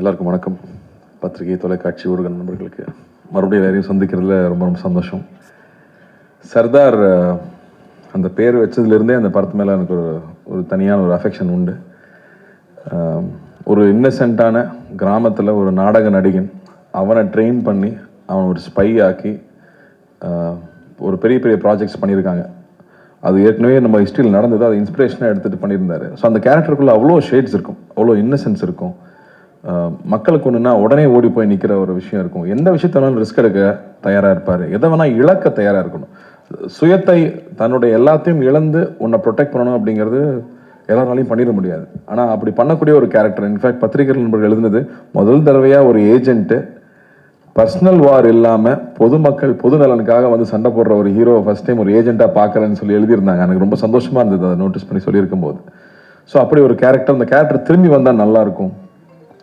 எல்லாருக்கும் வணக்கம். பத்திரிகை தொலைக்காட்சி ஊடக நண்பர்களுக்கு மறுபடியும் எல்லாரையும் சந்திக்கிறதுல ரொம்ப ரொம்ப சந்தோஷம். சர்தார் அந்த பேர் வச்சதுலேருந்தே அந்த படத்து மேலே எனக்கு ஒரு ஒரு தனியான ஒரு அஃபெக்ஷன் உண்டு. ஒரு இன்னசென்ட்டான கிராமத்தில் ஒரு நாடக நடிகன் அவனை ட்ரெயின் பண்ணி அவன் ஒரு ஸ்பை ஆக்கி ஒரு பெரிய பெரிய ப்ராஜெக்ட்ஸ் பண்ணியிருக்காங்க. அது ஏற்கனவே நம்ம ஹிஸ்ட்ரியில் நடந்தது அதை இன்ஸ்பிரேஷனாக எடுத்துகிட்டு பண்ணியிருந்தாரு. ஸோ அந்த கேரக்டருக்குள்ள அவ்வளோ ஷேட்ஸ் இருக்கும் அவ்வளோ இன்னசென்ஸ் இருக்கும். மக்களுக்கு ஒன்றுனா உடனே ஓடி போய் நிற்கிற ஒரு விஷயம் இருக்கும். எந்த விஷயத்த வேணாலும் ரிஸ்க் எடுக்க தயாராக இருப்பார். எதை வேணால் இழக்க தயாராக இருக்கணும். சுயத்தை தன்னுடைய எல்லாத்தையும் இழந்து உன்னை ப்ரொடெக்ட் பண்ணணும் அப்படிங்கிறது எல்லாராலையும் பண்ணிட முடியாது. ஆனால் அப்படி பண்ணக்கூடிய ஒரு கேரக்டர் இன்ஃபேக்ட் பத்திரிகை நண்பர்கள் எழுதுனது முதல் தடவையாக ஒரு ஏஜென்ட்டு பர்சனல் வார் இல்லாமல் பொதுமக்கள் பொது நலனுக்காக வந்து சண்டை போடுற ஒரு ஹீரோ ஃபஸ்ட் டைம் ஒரு ஏஜென்ட்டாக பார்க்குறேன்னு சொல்லி எழுதியிருந்தாங்க. எனக்கு ரொம்ப சந்தோஷமாக இருந்தது அதை நோட்டீஸ் பண்ணி சொல்லியிருக்கும் போது ஸோ அப்படி ஒரு கேரக்டர் அந்த கேரக்டர் திரும்பி வந்தால் நல்லாயிருக்கும்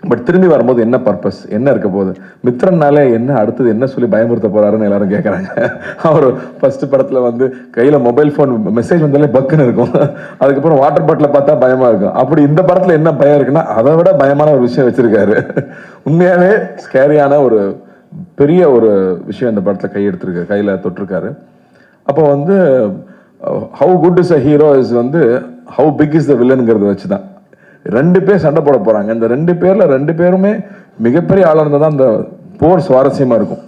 பட் திரும்பி வரும்போது என்ன பர்பஸ் என்ன இருக்க போகுது? மித்ரன்னாலே என்ன அடுத்தது என்ன சொல்லி பயமுறுத்த போறாருன்னு எல்லாரும் கேட்குறாங்க அவர் ஃபர்ஸ்ட் படத்தில் வந்து கையில் மொபைல் ஃபோன் மெசேஜ் வந்தாலே பக்குன்னு இருக்கும். அதுக்கப்புறம் வாட்டர் பாட்டில் பார்த்தா பயமாக இருக்கும். அப்படி இந்த படத்தில் என்ன பயம் இருக்குன்னா அதை விட பயமான ஒரு விஷயம் வச்சிருக்காரு. உண்மையாகவே ஸ்கேரியான ஒரு பெரிய ஒரு விஷயம் இந்த படத்தில் கையெடுத்துருக்கு கையில் தொட்டிருக்காரு. அப்போ வந்து how good is a hero is வந்து ஹவு பிக் இஸ் த வில்லனுங்கிறத வச்சு தான் ரெண்டு பேர் சண்டை போட போகிறாங்க இந்த ரெண்டு பேரில் ரெண்டு பேருமே மிகப்பெரிய ஆளாக இருந்தால் தான் அந்த போர் சுவாரஸ்யமாக இருக்கும்.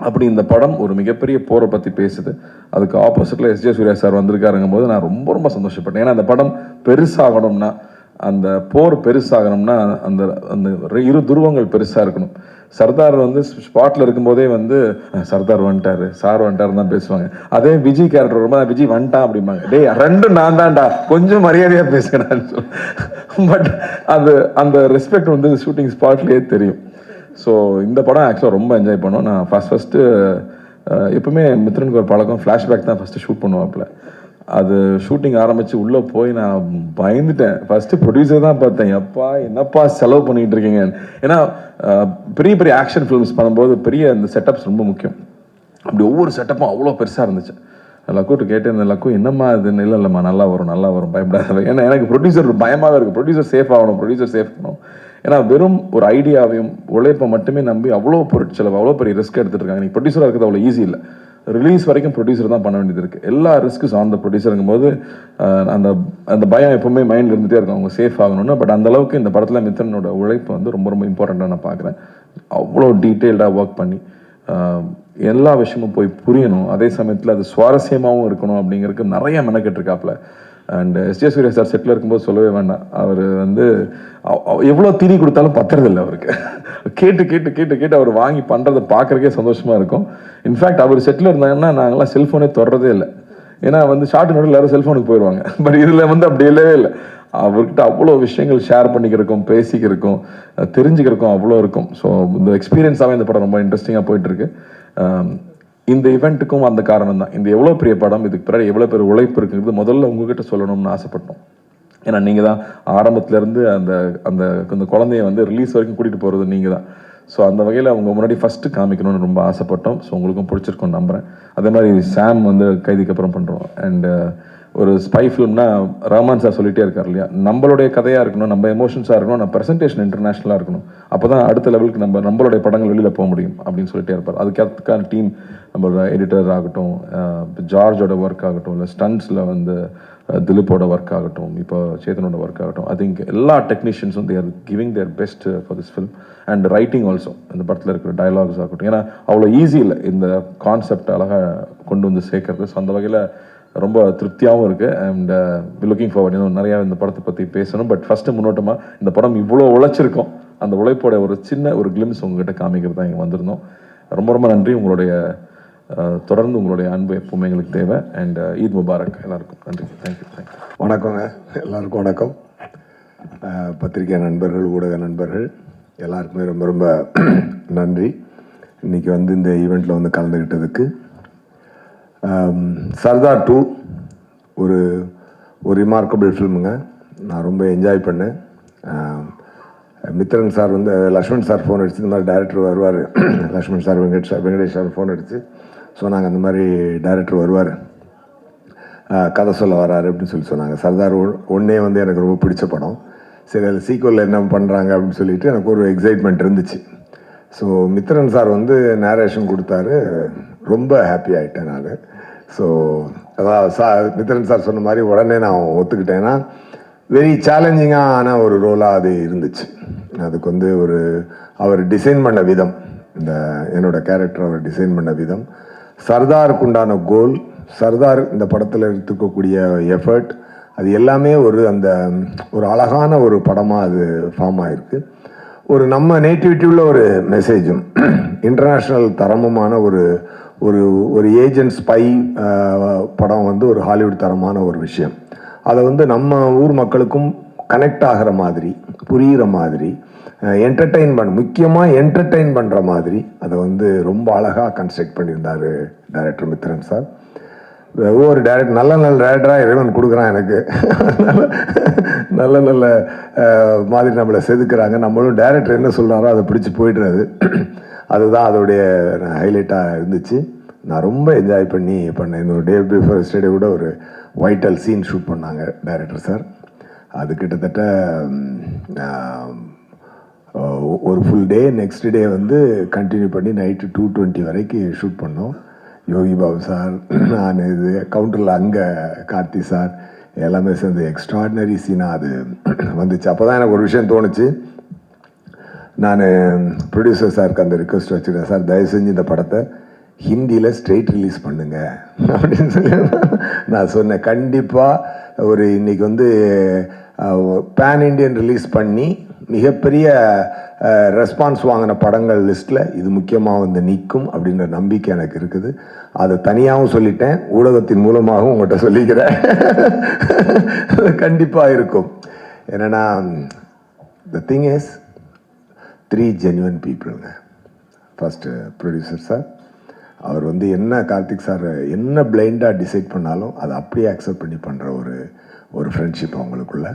அப்படி இந்த படம் ஒரு மிகப்பெரிய போரை பற்றி பேசுது. அதுக்கு ஆப்போசிட்டில் எஸ் ஜே சூர்யா சார் வந்திருக்காருங்கும் போது நான் ரொம்ப ரொம்ப சந்தோஷப்பட்டேன். ஏன்னா அந்த படம் பெருசாகணும்னா அந்த போர் பெருசாகணும்னா அந்த அந்த இரு துருவங்கள் பெருசாக இருக்கணும். சர்தார் வந்து ஸ்பாட்டில் இருக்கும்போதே வந்து சர்தார் வந்துட்டாரு சார் வந்துட்டாருன்னு தான் பேசுவாங்க. அதே விஜய் கேரக்டர் ரொம்ப விஜய் வந்துட்டான் அப்படிம்பாங்க. டேய் ரெண்டும் நான் தான்டா கொஞ்சம் மரியாதையா பேசுகிறேன் பட் அது அந்த ரெஸ்பெக்ட் வந்து ஷூட்டிங் ஸ்பாட்லேயே தெரியும். ஸோ இந்த படம் ஆக்சுவலாக ரொம்ப என்ஜாய் பண்ணோம். நான் ஃபர்ஸ்ட் ஃபஸ்ட்டு எப்பவுமே மித்ரனுக்கு ஒரு பழக்கம் ஃப்ளாஷ்பேக் தான் ஃபஸ்ட்டு ஷூட் பண்ணுவாப்புல. அது ஷூட்டிங் ஆரம்பித்து உள்ளே போய் நான் பயந்துட்டேன். ஃபஸ்ட்டு ப்ரொடியூசர் தான் பார்த்தேன். எப்பா என்னப்பா செலவு பண்ணிகிட்டு இருக்கீங்க? ஏன்னா பெரிய பெரிய ஆக்ஷன் ஃபிலிம்ஸ் பண்ணும்போது பெரிய அந்த செட்டப்ஸ் ரொம்ப முக்கியம். அப்படி ஒவ்வொரு செட்டப்பும் அவ்வளோ பெருசாக இருந்துச்சு. லக்கூட்டு கேட்டு இந்த லக்கு என்னம்மா இது? இல்லை இல்லைம்மா நல்லா வரும் நல்லா வரும் பயப்படாத. ஏன்னா எனக்கு ப்ரொடியூசர் பயமாகவே இருக்குது ப்ரொடியூசர் சேஃப் ஆகணும் ப்ரொடியூசர் சேஃப் ஆகணும் ஏன்னா வெறும் ஒரு ஐடியாவையும் உழைப்பை மட்டுமே நம்பி அவ்வளோ பொருட்செலவு அவ்வளோ பெரிய ரிஸ்க் எடுத்துட்டு இருக்காங்க. நீ ப்ரொடியூசராக இருக்கிறது அவ்வளோ ஈஸி இல்லை. ரிலீஸ் வரைக்கும் ப்ரொடியூசர் தான் பண்ண வேண்டியது இருக்குது எல்லா ரிஸ்க்கும் ஆன் த ப்ரொடியூசருங்கும் போது அந்த அந்த பயம் எப்பவுமே மைண்டில் இருந்துகிட்டே இருக்கும். அவங்க சேஃப் ஆகணும்னு. பட் அந்த அளவுக்கு இந்த படத்தில் மித்தனோட உழைப்பு வந்து ரொம்ப ரொம்ப இம்பார்ட்டண்ட்டாக நான் பார்க்குறேன். அவ்வளோ டீட்டெயில்டாக ஒர்க் பண்ணி எல்லா விஷயமும் போய் புரியணும். அதே சமயத்தில் அது சுவாரஸ்யமாகவும் இருக்கணும் அப்படிங்கிறதுக்கு நிறைய மெனக்கெட்டு இருக்காப்புல and S J Surya sir settle இருக்கும்போது சொல்லவே வேண்டாம். அவர் வந்து எவ்வளோ திணி கொடுத்தாலும் பத்துறதில்லை அவருக்கு. கேட்டு கேட்டு கேட்டு கேட்டு அவர் வாங்கி பண்ணுறதை பார்க்குறக்கே சந்தோஷமாக இருக்கும். இன்ஃபேக்ட் அவர் செட்டில் இருந்தாங்கன்னா நாங்களாம் செல்ஃபோனே தொடரதே இல்லை. ஏன்னா வந்து ஷார்ட் நோட்டில் எல்லாரும் செல்ஃபோனுக்கு போயிடுவாங்க பட் இதில் வந்து அப்படி இல்லவே இல்லை. அவர்கிட்ட அவ்வளோ விஷயங்கள் ஷேர் பண்ணிக்கிறக்கும் பேசிக்கிறக்கும் தெரிஞ்சுக்கிறக்கும் அவ்வளோ இருக்கும். ஸோ இந்த எக்ஸ்பீரியன்ஸாகவே இந்த படம் ரொம்ப இன்ட்ரெஸ்டிங்காக போயிட்டுருக்கு. Um, இந்த இவெண்ட்டுக்கும் அந்த காரணம் தான் இந்த எவ்வளோ பெரிய படம் இதுக்கு பின்னாடி எவ்வளோ பெரிய உழைப்பு இருக்குங்கிறது முதல்ல உங்ககிட்ட சொல்லணும்னு ஆசைப்பட்டோம். ஏன்னா நீங்கள் தான் ஆரம்பத்துலேருந்து அந்த அந்த அந்த குழந்தைய வந்து ரிலீஸ் வரைக்கும் கூட்டிகிட்டு போகிறது நீங்கள் தான். ஸோ அந்த வகையில் அவங்க முன்னாடி ஃபஸ்ட்டு காமிக்கணும்னு ரொம்ப ஆசைப்பட்டோம். ஸோ உங்களுக்கும் பிடிச்சிருக்கோம் நம்புகிறேன் அதே மாதிரி சாம் வந்து கைதிக்கு அப்புறம் பண்ணுறோம் அண்டு ஒரு ஸ்பை ஃபிலிம்னா ரஹ்மான் சார் சொல்லிட்டே இருக்கார் இல்லையா? நம்மளுடைய கதையாக இருக்கணும் நம்ம எமோஷன்ஸாக இருக்கணும் நம்ம ப்ரெசன்டேஷன் இன்டர்நேஷ்னலாக இருக்கணும். அப்போ தான் அடுத்த லெவலுக்கு நம்ம நம்மளுடைய படங்கள் வெளியில் போக முடியும் அப்படின்னு சொல்லிட்டே இருப்பார். அதுக்கான டீம் நம்மளோட எடிட்டர் ஆகட்டும் ஜார்ஜோட ஒர்க் ஆகட்டும் இல்லை ஸ்டண்ட்ஸில் வந்து திலீப்போட ஒர்க் ஆகட்டும் இப்போ சேத்தனோட ஒர்க் ஆகட்டும் ஐ திங்க் எல்லா டெக்னீஷியன்ஸும் they're giving their best for this film and writing also இந்த படத்தில் இருக்கிற டயலாக்ஸ் ஆகட்டும். ஏன்னா அவ்வளோ ஈஸி இல்லை இந்த கான்செப்ட் அழகாக கொண்டு வந்து சேர்க்கறது. ஸோ அந்த வகையில் ரொம்ப திருப்தியாகவும் இருக்குது அண்ட் லுக்கிங் uh, ஃபார்வர்ட் இன்னும் நிறையா இந்த படத்தை பற்றி பேசணும். பட் ஃபஸ்ட்டு முன்னோட்டமாக இந்த படம் இவ்வளோ உழைச்சிருக்கோம். அந்த உழைப்போட ஒரு சின்ன ஒரு கிளிம்ஸ் உங்ககிட்ட காமிக்கிறது தான் இங்கே வந்திருந்தோம். ரொம்ப ரொம்ப நன்றி. உங்களுடைய uh, தொடர்ந்து உங்களுடைய அன்பு எப்பவுமே எங்களுக்கு தேவை. அண்ட் uh, ஈத் முபாரக் எல்லாருக்கும் நன்றி. தேங்க்யூ தேங்க்யூ வணக்கங்க. எல்லாருக்கும் வணக்கம். பத்திரிகை நண்பர்கள் ஊடக நண்பர்கள் எல்லாருக்குமே ரொம்ப ரொம்ப நன்றி. இன்னைக்கு வந்து இந்த ஈவெண்ட்டில் வந்து கலந்துக்கிட்டதுக்கு Um, சர்தார் டூ ஒரு ஒரு ரிமார்க்கபிள் ஃபில்முங்க நான் ரொம்ப என்ஜாய் பண்ணேன். Um, மித்ரன் சார் வந்து லக்ஷ்மண் சார் ஃபோன் அடிச்சு இந்த மாதிரி டேரக்டர் வருவார். Lakshman sir Venkat sir Venkatesh sir phone அடிச்சு. சொன்னாங்க அந்த மாதிரி டேரக்டர் வருவார். கதை சொல்ல வராரு அப்படின்னு சொல்லி சொன்னாங்க. சர்தார் ஒன்- ஒன்னே வந்து எனக்கு ரொம்ப பிடிச்ச படம். சரி அது சீக்குவலில் என்ன பண்ணுறாங்க அப்படின்னு சொல்லிட்டு எனக்கு ஒரு எக்ஸைட்மெண்ட் இருந்துச்சு. ஸோ மித்ரன் சார் வந்து நேரேஷன் கொடுத்தாரு. ரொம்ப ஹாப்பி ஆகிட்டேன் நான். ஸோ அதான் சா மித்ரன் சார் சொன்ன மாதிரி உடனே நான் ஒத்துக்கிட்டேன்னா வெரி சேலஞ்சிங்கான ஒரு ரோலாக அது இருந்துச்சு. அதுக்கு வந்து ஒரு அவர் டிசைன் பண்ண விதம் இந்த என்னோட கேரக்டர் அவர் டிசைன் பண்ண விதம். சர்தாருக்கு உண்டான கோல் சர்தார் இந்த படத்தில் எடுத்துக்கக்கூடிய எஃபர்ட் அது எல்லாமே ஒரு அந்த ஒரு அழகான ஒரு படமாக அது ஃபார்ம் ஆகிருக்கு ஒரு நம்ம நேட்டிவிட்டி உள்ள ஒரு மெசேஜும் இன்டர்நேஷ்னல் தரமுமான ஒரு ஒரு ஒரு ஏஜென்ட் ஸ்பை படம் வந்து ஒரு ஹாலிவுட் தரமான ஒரு விஷயம். அதை வந்து நம்ம ஊர் மக்களுக்கும் கனெக்ட் ஆகிற மாதிரி புரிகிற மாதிரி என்டர்டெயின் பண்ண முக்கியமாக என்டர்டெயின் பண்ணுற மாதிரி அதை வந்து ரொம்ப அழகாக கன்ஸ்ட்ரக்ட் பண்ணியிருந்தார் டைரக்டர் மித்ரன் சார். ஒவ்வொரு டேரக்ட் நல்ல நல்ல டேரக்டராக இறைவன் கொடுக்குறான் எனக்கு. நல்ல நல்ல மாதிரி நம்மளை செதுக்குறாங்க. நம்மளும் டேரக்டர் என்ன சொல்கிறாரோ அதை பிடிச்சி போயிடுறது. அதுதான் அதோடைய ஹைலைட்டாக இருந்துச்சு. நான் ரொம்ப என்ஜாய் பண்ணி பண்ணேன். இந்த டே பிஃபோர் ஸ்டேடே கூட ஒரு வைட்டல் சீன் ஷூட் பண்ணாங்க டைரக்டர் சார் அது கிட்டத்தட்ட ஒரு ஃபுல் டே நெக்ஸ்ட் டே வந்து கண்டினியூ பண்ணி நைட்டு டூ டுவெண்ட்டி வரைக்கும் ஷூட் பண்ணோம். யோகி பாபு சார் நான் இது கவுண்டரில் அங்கே கார்த்தி சார் எல்லாமே சேர்ந்து எக்ஸ்ட்ராடினரி சீனாக அது வந்துச்சு. அப்போ தான் எனக்கு ஒரு விஷயம் தோணுச்சு. நான் ப்ரொடியூசர் சாருக்கு அந்த ரிக்வஸ்ட் வச்சுருக்கேன் சார் தயவு செஞ்சு இந்த படத்தை ஹிந்தியில் ஸ்ட்ரெயிட் ரிலீஸ் பண்ணுங்க. அப்படின்னு சொல்லி நான் சொன்னேன். கண்டிப்பாக ஒரு இன்றைக்கி வந்து பேன் இண்டியன் ரிலீஸ் பண்ணி மிகப்பெரிய ரெஸ்பான்ஸ் வாங்கின படங்கள் லிஸ்ட்டில் இது முக்கியமாக வந்து நிற்கும் அப்படின்ற நம்பிக்கை எனக்கு இருக்குது. அதை தனியாகவும் சொல்லிட்டேன். ஊடகத்தின் மூலமாகவும் உங்கள்கிட்ட சொல்லிக்கிறேன். கண்டிப்பாக இருக்கும். என்னென்னா the thing is three genuine பீப்புளுங்க first producer sir அவர் வந்து என்ன கார்த்திக் சார் என்ன பிளைண்டாக டிசைட் பண்ணாலும் அதை அப்படியே அக்செப்ட் பண்ணி பண்ணுற ஒரு ஒரு ஃப்ரெண்ட்ஷிப் அவங்களுக்குள்ள.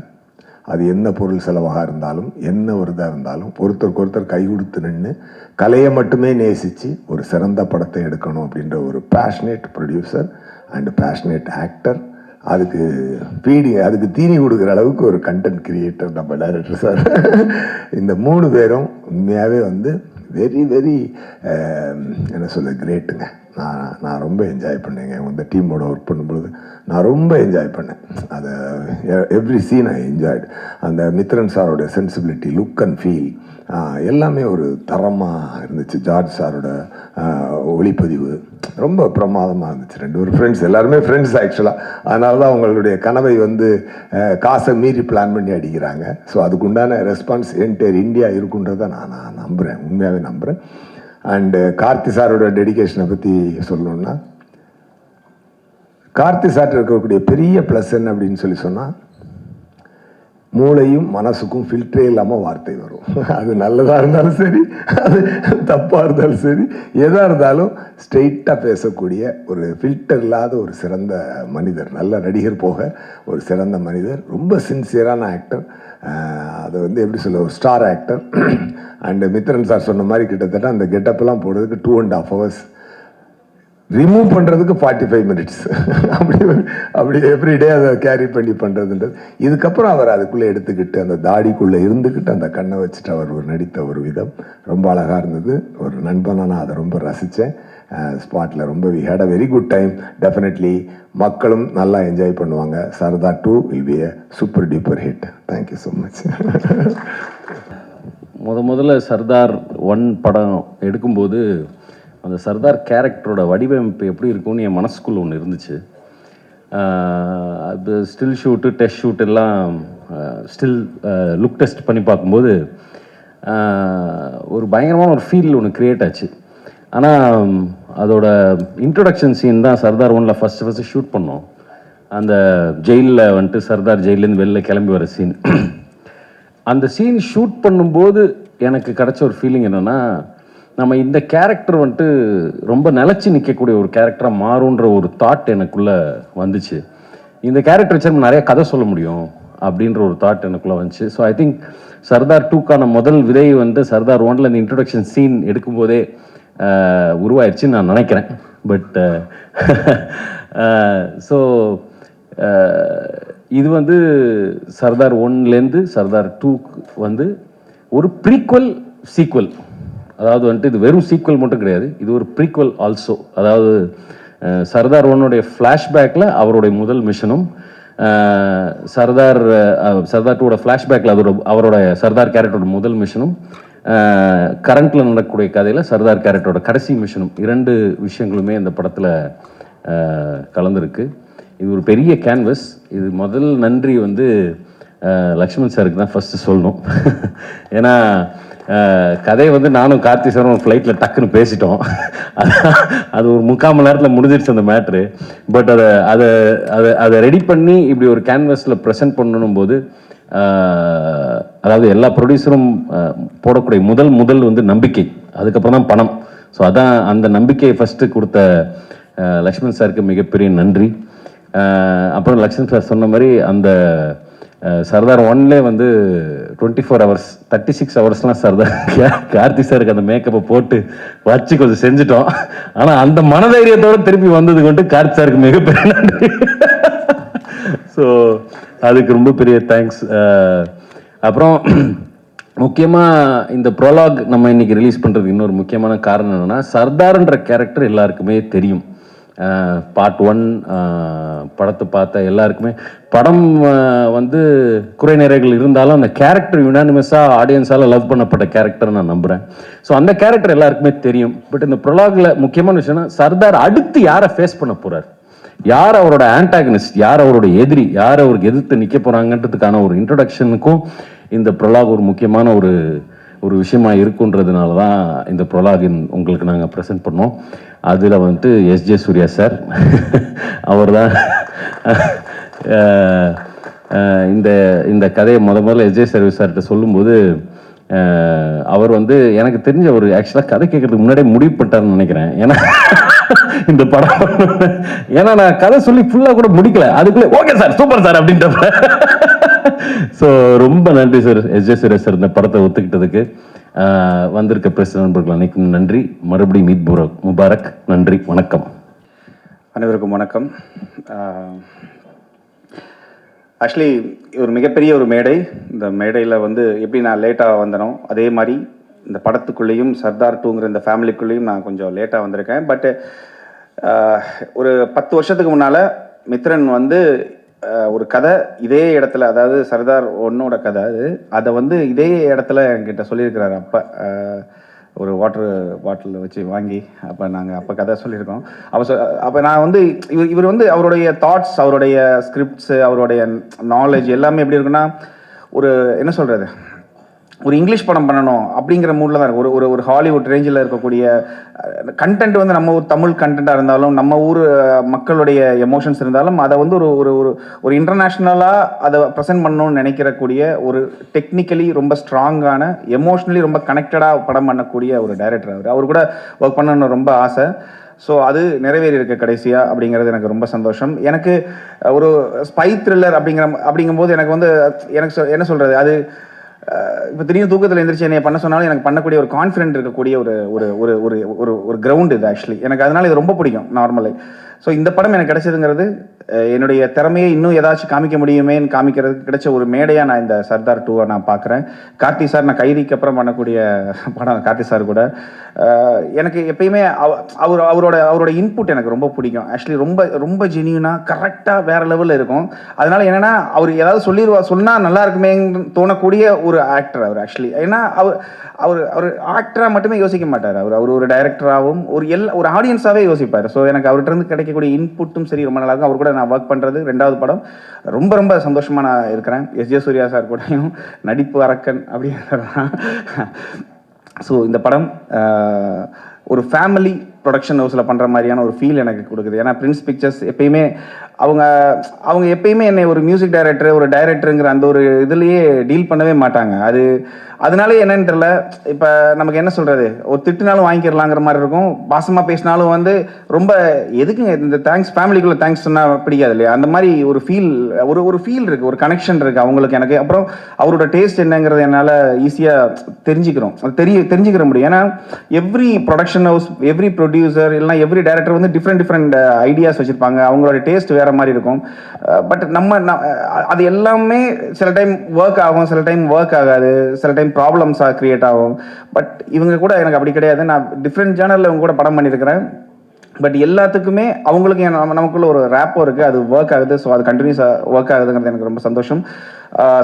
அது என்ன பொருள் செலவாக இருந்தாலும் என்ன ஒரு இதாக இருந்தாலும் ஒருத்தருக்கு ஒருத்தர் கை கொடுத்து நின்று கலையை மட்டுமே நேசித்து ஒரு சிறந்த படத்தை எடுக்கணும் அப்படின்ற ஒரு passionate producer and passionate actor அதுக்கு பீடி அதுக்கு தீனி கொடுக்குற அளவுக்கு ஒரு கண்டென்ட் கிரியேட்டர் நம்ம டைரக்டர் சார். இந்த மூணு பேரும் உண்மையாகவே வந்து வெரி வெரி um, என்ன சொல்ல கிரேட்டுங்க நான் நான் ரொம்ப என்ஜாய் பண்ணேங்க. இந்த டீமோட ஒர்க் பண்ணும்பொழுது நான் ரொம்ப என்ஜாய் பண்ணேன். அதை எவ்ரி சீன் ஐ என்ஜாய்டு அந்த மித்ரன் சாரோட சென்சிபிலிட்டி லுக் அண்ட் ஃபீல் எல்லாமே ஒரு தரமாக இருந்துச்சு. ஜார்ஜ் சாரோட ஒளிப்பதிவு ரொம்ப பிரமாதமாக இருந்துச்சு. ரெண்டு ஒரு ஃப்ரெண்ட்ஸ் எல்லாருமே ஃப்ரெண்ட்ஸ் ஆக்சுவலாக அதனால தான் அவங்களுடைய கனவை வந்து காசை மீறி பிளான் பண்ணி அடிக்கிறாங்க. ஸோ அதுக்குண்டான ரெஸ்பான்ஸ் என்டையர் இந்தியா இருக்குன்றதை நான் நான் நம்புகிறேன் உண்மையாகவே நம்புகிறேன் அண்டு uh, கார்த்தி சாரோட டெடிக்கேஷனை பற்றி சொல்லணுன்னா கார்த்தி சார்ட்டு இருக்கக்கூடிய பெரிய ப்ளஸ் என்ன அப்படின்னு சொல்லி சொன்னால் மூளையும் மனசுக்கும் ஃபில்டரே இல்லாமல் வார்த்தை வரும். அது நல்லதாக இருந்தாலும் சரி அது தப்பாக இருந்தாலும் சரி எதாக இருந்தாலும் ஸ்ட்ரெயிட்டாக பேசக்கூடிய ஒரு ஃபில்டர் இல்லாத ஒரு சிறந்த மனிதர் நல்ல நடிகர் போக ஒரு சிறந்த மனிதர் ரொம்ப சின்சியரான ஆக்டர் அது வந்து எப்படி சொல்ல ஒரு star actor and Mithran sir சொன்ன மாதிரி கிட்டத்தட்ட அந்த கெட்டப்லாம் போடுறதுக்கு two and half hours remove பண்ணுறதுக்கு ஃபார்ட்டி ஃபைவ் மினிட்ஸ் அப்படி அப்படி எவ்ரிடே அதை கேரி பண்ணி பண்ணுறதுன்றது இதுக்கப்புறம் அவர் அதுக்குள்ளே எடுத்துக்கிட்டு அந்த தாடிக்குள்ளே இருந்துக்கிட்டு அந்த கண்ணை வச்சுட்டு அவர் ஒரு நடித்த ஒரு விதம். ரொம்ப அழகாக இருந்தது. ஒரு நண்பனாக நான் அதை ரொம்ப ரசித்தேன். ஸ்பாட்டில் ரொம்ப we had a very good time definitely மக்களும் நல்லா என்ஜாய் பண்ணுவாங்க. Sardar two will be a super duper hit thank you so much முத முதல்ல சர்தார் ஒன் படம் எடுக்கும்போது அந்த சர்தார் கேரக்டரோட வடிவமைப்பு எப்படி இருக்கும்னு என் மனசுக்குள்ளே ஒன்று இருந்துச்சு. அது ஸ்டில் ஷூட்டு டெஸ்ட் ஷூட் எல்லாம் ஸ்டில் லுக் டெஸ்ட் பண்ணி பார்க்கும்போது ஒரு பயங்கரமான ஒரு ஃபீல் ஒன்று க்ரியேட் ஆச்சு. ஆனால் அதோட இன்ட்ரொடக்ஷன் சீன் தான் சர்தார் ஒன்ல ஃபஸ்ட்டு ஃபஸ்ட்டு ஷூட் பண்ணோம். அந்த ஜெயிலில் வந்துட்டு சர்தார் ஜெயிலேருந்து வெளில கிளம்பி வர சீன் அந்த சீன் ஷூட் பண்ணும்போது எனக்கு கிடச்ச ஒரு ஃபீலிங் என்னென்னா நம்ம இந்த கேரக்டர் வந்துட்டு ரொம்ப நிலச்சி நிற்கக்கூடிய ஒரு கேரக்டராக மாறுன்ற ஒரு தாட் எனக்குள்ளே வந்துச்சு. இந்த கேரக்டர் வச்சு நம்ம நிறைய கதை சொல்ல முடியும் அப்படின்ற ஒரு தாட் எனக்குள்ளே வந்துச்சு. ஸோ ஐ திங்க் சர்தார் டூக்கான முதல் விதை வந்து சர்தார் ஒன்ல இந்த இன்ட்ரொடக்ஷன் சீன் எடுக்கும்போதே உருவாயிடுச்சுன்னு நான் நினைக்கிறேன். பட் ஸோ இது வந்து சர்தார் ஒன்லேருந்து சர்தார் டூக்கு வந்து ஒரு ப்ரீக்வல் சீக்வல் அதாவது வந்துட்டு இது வெறும் சீக்வல் மட்டும் கிடையாது. இது ஒரு ப்ரீக்வல் ஆல்சோ அதாவது சர்தார் ஒன்னுடைய ஃப்ளாஷ்பேக்கில் அவருடைய முதல் மிஷனும் சர்தார் சர்தார் டூட ஃப்ளாஷ்பேக்கில் அதோட அவரோட சர்தார் கேரக்டரோட முதல் மிஷனும் கரண்ட்டில் நடக்கக்கூடிய கதையில் சர்தார் கேரக்டரோட கடைசி மிஷனும் இரண்டு விஷயங்களுமே இந்த படத்தில் கலந்துருக்கு. இது ஒரு பெரிய கேன்வஸ் இது முதல் நன்றி வந்து லக்ஷ்மண் சாருக்கு தான் ஃபஸ்ட்டு சொல்லணும். ஏன்னா கதையை வந்து நானும் கார்த்தி சாரும் ஃப்ளைட்டில் டக்குன்னு பேசிட்டோம். அது ஒரு முக்கால் மணி நேரத்தில் முடிஞ்சிருச்சு அந்த மேட்ரு பட் அதை அதை அதை அதை ரெடி பண்ணி இப்படி ஒரு கேன்வஸில் ப்ரெசென்ட் பண்ணணும் போது அதாவது எல்லா ப்ரொடியூசரும் போடக்கூடிய முதல் முதல் வந்து நம்பிக்கை. அதுக்கப்புறம் தான் பணம். ஸோ அதான் அந்த நம்பிக்கையை ஃபஸ்ட்டு கொடுத்த லக்ஷ்மண் சாருக்கு மிகப்பெரிய நன்றி. அப்புறம் லக்ஷ்மண் சார் சொன்ன மாதிரி அந்த சர்தார் ஒன்லே வந்து twenty four hours thirty six ஹவர்ஸ்லாம் Sardar Karthi சாருக்கு அந்த மேக்கப்பை போட்டு வச்சு கொஞ்சம் செஞ்சுட்டோம். ஆனால் அந்த மனதைரியத்தோடு திருப்பி வந்ததுக்கு வந்துட்டு கார்த்தி சாருக்கு மிகப்பெரிய நன்றி. ஸோ அதுக்கு ரொம்ப பெரிய தேங்க்ஸ் uh, அப்புறம் முக்கியமாக இந்த ப்ரொலாக் நம்ம இன்னைக்கு ரிலீஸ் பண்ணுறதுக்கு இன்னொரு முக்கியமான காரணம் என்னென்னா சர்தார்ன்ற கேரக்டர் எல்லாருக்குமே தெரியும். Uh, பார்ட் ஒன் uh, படத்தை பார்த்த எல்லாருக்குமே. படம் வந்து குறை நிறைகள் இருந்தாலும் அந்த கேரக்டர் யுனானிமஸாக ஆடியன்ஸால் லவ் பண்ணப்பட்ட கேரக்டர் நான் நம்புகிறேன் ஸோ அந்த கேரக்டர் எல்லாருக்குமே தெரியும். பட் இந்த ப்ரொலாகில் முக்கியமான விஷயம்னா சர்தார் அடுத்து யாரை ஃபேஸ் பண்ண போகிறார் யார் அவரோட ஆன்டாகனிஸ்ட் யார் அவரோட எதிரி? யார் அவருக்கு எதிர்த்து நிற்க போகிறாங்கன்றதுக்கான ஒரு இன்ட்ரடக்ஷனுக்கும் இந்த ப்ரொலாக் ஒரு முக்கியமான ஒரு ஒரு விஷயமா இருக்குன்றதுனால தான் இந்த ப்ரொலாகின் உங்களுக்கு நாங்கள் ப்ரெசென்ட் பண்ணோம். அதில் வந்துட்டு எஸ் ஜே சூர்யா சார் அவர் தான் இந்த இந்த கதையை முத முதல்ல எஸ்ஜே சர்வீஸ் சார்கிட்ட சொல்லும்போது அவர் வந்து எனக்கு தெரிஞ்ச ஒரு ஆக்சுவலாக கதை கேட்கறதுக்கு முன்னாடியே முடிவு பண்ணிட்டாருன்னு நினைக்கிறேன். ஏன்னா இந்த படம். ஏன்னா நான் கதை சொல்லி ஃபுல்லாக கூட முடிக்கல. அதுக்குள்ளே ஓகே சார் சூப்பர் சார் அப்படின்றப்ப ஸோ ரொம்ப நன்றி sir S J Suresh sir இந்த படத்தை ஒத்துக்கிட்டதுக்கு. வந்திருக்க பிரஸ் நண்பர்கள் அனைக்கும் நன்றி. மறுபடியும் மீட் முபாரக் முபாரக் நன்றி வணக்கம். அனைவருக்கும் வணக்கம். ஆக்சுவலி ஒரு மிகப்பெரிய ஒரு மேடை. இந்த மேடையில் வந்து எப்படி நான் லேட்டாக வந்தனோ அதே மாதிரி இந்த படத்துக்குள்ளேயும் சர்தார் டூங்கிற இந்த ஃபேமிலிக்குள்ளேயும் நான் கொஞ்சம் லேட்டாக வந்திருக்கேன். பட்டு ஒரு பத்து வருஷத்துக்கு முன்னால் மித்ரன் வந்து ஒரு கதை இதே இடத்துல அதாவது சர்தார் ஒன்னோட கதை அது. அதை வந்து இதே இடத்துல என்கிட்ட சொல்லியிருக்கிறாரு அப்போ. ஒரு வாட்டர் பாட்டில் வச்சு வாங்கி அப்போ நாங்கள் அப்போ கதை சொல்லியிருக்கோம். அப்போ சொ அப்போ நான் வந்து இவர் இவர் வந்து அவருடைய தாட்ஸ் அவருடைய ஸ்கிரிப்ட்ஸு அவருடைய நாலேஜ் எல்லாமே எப்படி இருக்குன்னா ஒரு என்ன சொல்கிறது ஒரு இங்கிலீஷ் படம் பண்ணணும் அப்படிங்கிற மூடில் தான் இருக்கு. ஒரு ஒரு ஒரு ஹாலிவுட் ரேஞ்சில் இருக்கக்கூடிய கண்டென்ட் வந்து நம்ம ஊர் தமிழ் கண்டென்ட்டாக இருந்தாலும் நம்ம ஊர் மக்களுடைய எமோஷன்ஸ் இருந்தாலும் அதை வந்து ஒரு ஒரு ஒரு ஒரு இன்டர்நேஷ்னலாக அதை ப்ரெசென்ட் பண்ணணும்னு நினைக்கிறக்கூடிய ஒரு டெக்னிக்கலி ரொம்ப ஸ்ட்ராங்கான எமோஷ்னலி ரொம்ப கனெக்டடாக படம் பண்ணக்கூடிய ஒரு டைரக்டர் அவர். அவர் கூட ஒர்க் பண்ணணும்னு ரொம்ப ஆசை. ஸோ அது நிறைவேறி இருக்கு கடைசியா அப்படிங்கிறது எனக்கு ரொம்ப சந்தோஷம். எனக்கு ஒரு ஸ்பை த்ரில்லர் அப்படிங்கிற அப்படிங்கும்போது எனக்கு வந்து எனக்கு என்ன சொல்றது? அது இப்போ திடீர்னு தூக்கத்தில் எந்திரிச்சு என்னை பண்ண சொன்னாலும் எனக்கு பண்ணக்கூடிய ஒரு கான்ஃபிடென்ட் இருக்கக்கூடிய ஒரு ஒரு ஒரு ஒரு ஒரு கிரவுண்ட் இது ஆக்சுவலி எனக்கு அதனால இது ரொம்ப பிடிக்கும் நார்மலி ஸோ இந்த படம் எனக்கு கிடைச்சதுங்கிறது என்னுடைய திறமையை இன்னும் ஏதாச்சும் காமிக்க முடியுமேன்னு காமிக்கிறதுக்கு கிடைச்ச ஒரு மேடையாக நான் இந்த சர்தார் டூவை நான் பார்க்குறேன். கார்த்தி சார் நான் கைதிக்கு அப்புறம் பண்ணக்கூடிய படம் கார்த்தி சார் கூட. எனக்கு எப்பயுமே அவ- அவர் அவரோட அவரோட இன்புட் எனக்கு ரொம்ப பிடிக்கும். ஆக்சுவலி ரொம்ப ரொம்ப ஜெனியூனாக கரெக்டாக வேற லெவலில் இருக்கும். அதனால என்னன்னா அவர் ஏதாவது சொல்லிடுவா சொன்னால் நல்லா இருக்குமேன்னு தோணக்கூடிய ஒரு ஆக்டர் அவர் ஆக்சுவலி ஏன்னா அவர் அவர் அவர் ஆக்டராக மட்டுமே யோசிக்க மாட்டார். அவர் அவர் ஒரு டைரக்டராகவும் ஒரு எல்லா ஒரு ஆடியன்ஸாகவே யோசிப்பார். ஸோ எனக்கு அவர்கிட்ட இருந்து கிடைக்கக்கூடிய இன்புட்டும் சரி ரொம்ப நல்லா இருக்கும் அவர் கூட நான் ஒர்க் பண்ணுறது ரெண்டாவது படம் ரொம்ப ரொம்ப சந்தோஷமா நான் இருக்கிறேன். எஸ். ஜே. சூர்யா சார் கூடயும் நடிப்பு அரக்கன் அப்படிங்கிறதான் ஸோ இந்த படம் ஒரு ஃபேமிலி ப்ரொடக்ஷன் ஹவுஸில் பண்ணுற மாதிரியான ஒரு ஃபீல் எனக்கு கொடுக்குது. ஏன்னா பிரின்ஸ் பிக்சர்ஸ் எப்பயுமே அவங்க அவங்க எப்பயுமே என்னை ஒரு மியூசிக் டைரக்டர் ஒரு டைரக்டருங்கிற அந்த ஒரு இதுலேயே டீல் பண்ணவே மாட்டாங்க. அது அதனாலே என்னன்னு தெரியல. இப்போ நமக்கு என்ன சொல்கிறது ஒரு திட்டுனாலும் வாங்கிக்கிறலாங்கிற மாதிரி இருக்கும். பாசமாக பேசினாலும் வந்து ரொம்ப எதுக்குங்க இந்த தேங்க்ஸ் ஃபேமிலிக்குள்ள தேங்க்ஸ் சொன்னால் பிடிக்காது இல்லையா? அந்த மாதிரி ஒரு ஃபீல் ஒரு ஒரு ஃபீல் இருக்குது ஒரு கனெக்ஷன் இருக்குது அவங்களுக்கு எனக்கு. அப்புறம் அவரோட டேஸ்ட் என்னங்கிறது என்னால் ஈஸியாக தெரிஞ்சுக்கிறோம். அது தெரிய தெரிஞ்சுக்கிற முடியும். ஏன்னா every production house every producer இல்லைனா எவ்ரி டேரக்டர் வந்து டிஃப்ரெண்ட் டிஃப்ரெண்ட் ஐடியாஸ் வச்சுருப்பாங்க. அவங்களோட டேஸ்ட் வேற மாதிரி இருக்கும். பட் நம்ம அது எல்லாமே சில டைம் ஒர்க் ஆகும் சில டைம் ஒர்க் ஆகாது சில டைம் ப்ராப்ளம்ஸாக க்ரியேட் ஆகும். பட் இவங்க கூட எனக்கு அப்படி கிடையாது. நான் டிஃப்ரெண்ட் ஜேனலில் இவங்க கூட படம் பண்ணியிருக்கிறேன் பட் எல்லாத்துக்குமே அவங்களுக்கு நமக்குள்ள ஒரு ரேப்போ இருக்குது அது ஒர்க் ஆகுது. ஸோ அது கண்டினியூஸாக ஒர்க் ஆகுதுங்கிறது எனக்கு ரொம்ப சந்தோஷம்.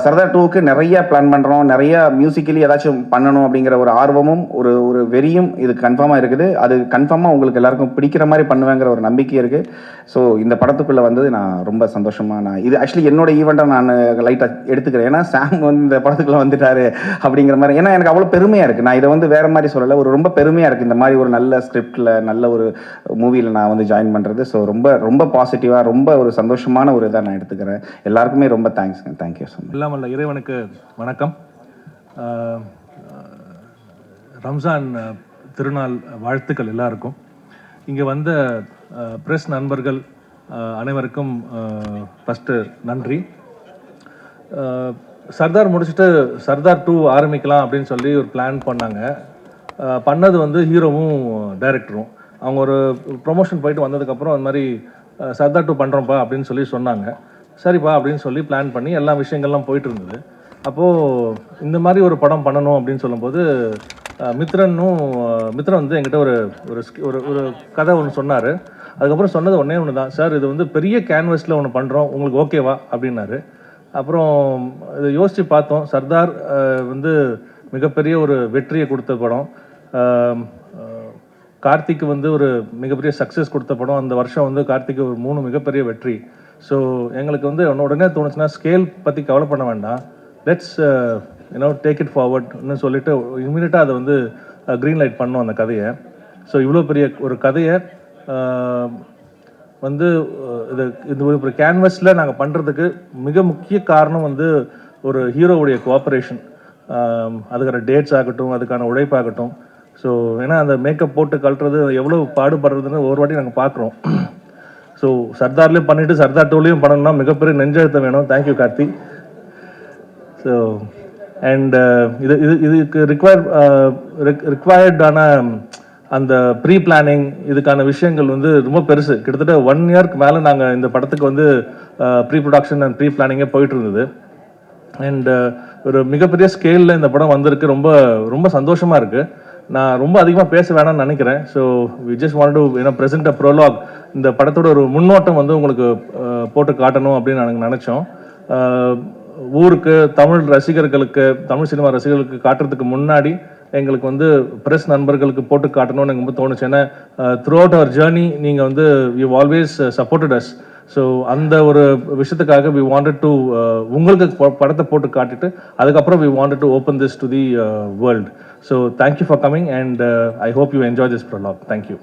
சரதா டூவுக்கு நிறைய பிளான் பண்ணுறோம் நிறைய மியூசிக்கலி ஏதாச்சும் பண்ணணும் அப்படிங்கிற ஒரு ஆர்வமும் ஒரு ஒரு வெறியும் இது கன்ஃபார்மாக இருக்குது. அது கன்ஃபார்மாக உங்களுக்கு எல்லாருக்கும் பிடிக்கிற மாதிரி பண்ணுவேங்கிற ஒரு நம்பிக்கை இருக்குது ஸோ இந்த படத்துக்குள்ளே வந்தது நான் ரொம்ப சந்தோஷமாக நான் இது ஆக்சுவலி என்னோட ஈவெண்ட்டை நான் லைட்டாக எடுத்துக்கிறேன். ஏன்னா சாம் வந்து இந்த படத்துக்குள்ளே வந்துட்டாரு அப்படிங்கிற மாதிரி. ஏன்னா எனக்கு அவ்வளோ பெருமையாக இருக்குது நான் இதை வந்து வேறு மாதிரி சொல்லலை. ஒரு ரொம்ப பெருமையாக இருக்குது இந்த மாதிரி ஒரு நல்ல ஸ்கிரிப்டில் நல்ல ஒரு மூவியில் நான் வந்து ஜாயின் பண்ணுறது ஸோ ரொம்ப ரொம்ப பாசிட்டிவாக ரொம்ப ஒரு சந்தோஷமான ஒரு இதாக நான் எடுத்துக்கிறேன். எல்லாருக்குமே ரொம்ப தேங்க்ஸ்ங்க தேங்க்யூ பேசணும். மச் எல்லாம் வல்ல இறைவனுக்கு வணக்கம் ரம்ஜான் திருநாள் வாழ்த்துக்கள் எல்லாருக்கும். இங்கே வந்த ப்ரெஸ் நண்பர்கள் அனைவருக்கும் ஃபஸ்ட்டு நன்றி. சர்தார் முடிச்சுட்டு சர்தார் டூ ஆரம்பிக்கலாம் அப்படின்னு சொல்லி ஒரு பிளான் பண்ணாங்க. பண்ணது வந்து ஹீரோவும் டைரக்டரும் அவங்க ஒரு ப்ரொமோஷன் போயிட்டு வந்ததுக்கப்புறம் அந்த மாதிரி சர்தார் டூ பண்ணுறோம்ப்பா அப்படின்னு சொல்லி சொன்னாங்க. சரிப்பா அப்படின்னு சொல்லி பிளான் பண்ணி எல்லா விஷயங்கள்லாம் போயிட்டு இருந்தது அப்போது இந்த மாதிரி ஒரு படம் பண்ணணும் அப்படின்னு சொல்லும்போது மித்ரனும் மித்ரன் வந்து என்கிட்ட ஒரு ஒரு ஒரு ஒரு கதை ஒன்று சொன்னார். அதுக்கப்புறம் சொன்னது ஒன்றே ஒன்று தான் சார் இது வந்து பெரிய கேன்வஸில் ஒன்று பண்ணுறோம் உங்களுக்கு ஓகேவா அப்படின்னாரு. அப்புறம் இதை யோசித்து பார்த்தோம். சர்தார் வந்து மிகப்பெரிய ஒரு வெற்றியை கொடுத்த படம். கார்த்திக்கு வந்து ஒரு மிகப்பெரிய சக்ஸஸ் கொடுத்த படம். அந்த வருஷம் வந்து கார்த்திக்கு ஒரு மூணு மிகப்பெரிய வெற்றி. ஸோ எங்களுக்கு வந்து ஒன்று உடனே தோணுச்சுன்னா ஸ்கேல் பற்றி கவலை பண்ண வேண்டாம். Let's you know take it ஃபார்வர்ட்னு சொல்லிட்டு இமீடியட்டாக அதை வந்து uh, க்ரீன் லைட் பண்ணோம் அந்த கதையை. ஸோ இவ்வளோ பெரிய ஒரு கதையை uh, வந்து uh, இது இது ஒரு கேன்வஸில் நாங்கள் பண்ணுறதுக்கு மிக முக்கிய காரணம் வந்து ஒரு ஹீரோவுடைய கோஆப்ரேஷன் um, அதுக்கான டேட்ஸ் ஆகட்டும் அதுக்கான உழைப்பாகட்டும். ஸோ ஏன்னா அந்த மேக்கப் போட்டு கழட்டுறது எவ்வளோ பாடுபடுறதுன்னு ஒரு வாட்டி நாங்கள் பார்க்குறோம் ஸோ சர்தார்லேயும் பண்ணிவிட்டு சர்தார் டூலையும் பண்ணணும்னா மிகப்பெரிய நெஞ்செழுத்தம் வேணும். Thank you Karthi. So and uh, இது இது இதுக்கு ரிக்வயர் ரிக்வயர்டான uh, அந்த ப்ரீ பிளானிங் இதுக்கான விஷயங்கள் வந்து ரொம்ப பெருசு. கிட்டத்தட்ட ஒன் இயர்க்கு மேலே நாங்கள் இந்த படத்துக்கு வந்து ப்ரீ ப்ரொடக்ஷன் அண்ட் ப்ரீ பிளானிங்கே போயிட்டு இருந்தது அண்ட் ஒரு மிகப்பெரிய ஸ்கேலில் இந்த படம் வந்திருக்கு. ரொம்ப ரொம்ப சந்தோஷமாக இருக்குது நான் ரொம்ப அதிகமாக பேச வேணாம்னு நினைக்கிறேன். So we just want to ஏன்னா ப்ரெசென்ட் அ ப்ரோலாக் இந்த படத்தோட ஒரு முன்னோட்டம் வந்து உங்களுக்கு போட்டு காட்டணும் அப்படின்னு நாங்கள் நினச்சோம். ஊருக்கு தமிழ் ரசிகர்களுக்கு தமிழ் சினிமா ரசிகர்களுக்கு காட்டுறதுக்கு முன்னாடி எங்களுக்கு வந்து ப்ரெஸ் நண்பர்களுக்கு போட்டு காட்டணும்னு எனக்கு ரொம்ப தோணுச்சு. ஏன்னா த்ரூ அவுட் அவர் ஜேர்னி நீங்கள் வந்து you always supported us so அந்த ஒரு விஷயத்துக்காக வி வாண்டட் டு உங்களுக்கு படத்தை போட்டு காட்டிட்டு அதுக்கப்புறம் we wanted to open this to the world so thank you for coming and I hope you enjoy this prologue thank you